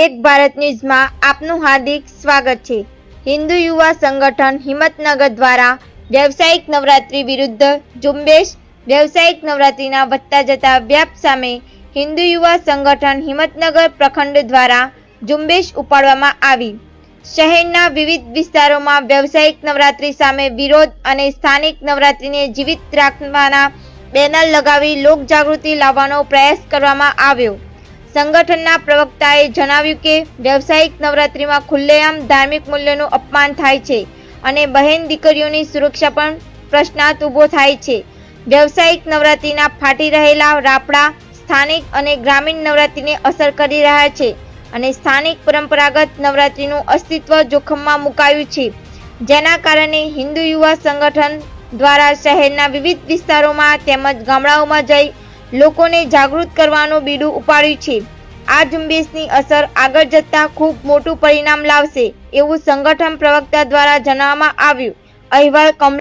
એક ભારત ન્યૂઝમાં આપનું હાર્દિક સ્વાગત છે. હિન્દુ યુવા સંગઠન હિંમતનગર દ્વારા વ્યવસાયિક નવરાત્રી વિરુદ્ધ ઝુંબેશ વ્યવસાયિક નવરાત્રીના વધતા જતા વ્યાપ સામે હિન્દુ યુવા સંગઠન હિંમતનગર પ્રખંડ દ્વારા ઝુંબેશ ઉપાડવામાં આવી. શહેરના વિવિધ વિસ્તારોમાં વ્યવસાયિક નવરાત્રી સામે વિરોધ અને સ્થાનિક નવરાત્રીને જીવિત રાખવાના બેનર લગાવી લોકજાગૃતિ લાવવાનો પ્રયાસ કરવામાં આવ્યો. સંગઠનના પ્રવક્તાએ જણાવ્યું કે, વ્યવસાયિક નવરાત્રીમાં ખુલ્લેઆમ ધાર્મિક મૂલ્યોનું અપમાન થાય છે અને બહેન દીકરીઓની સુરક્ષા પણ પ્રશ્નાર્થ ઊભો થાય છે. વ્યવસાયિક નવરાત્રીના ફાટી રહેલા રાપડા સ્થાનિક અને ગ્રામીણ નવરાત્રીને અસર કરી રહ્યા છે અને સ્થાનિક પરંપરાગત નવરાત્રીનું અસ્તિત્વ જોખમમાં મુકાયું છે. જેના કારણે હિન્દુ યુવા સંગઠન દ્વારા શહેરના વિવિધ વિસ્તારોમાં તેમજ ગામડાઓમાં જઈ લોકોને જાગૃત કરવાનું બીડું ઉપાડ્યું છે. આ ઝુંબેશની અસર આગળ જતા ખૂબ મોટું પરિણામ લાવશે એવું સંગઠન પ્રવક્તા દ્વારા જણાવવામાં આવ્યું. અહેવાલ કમ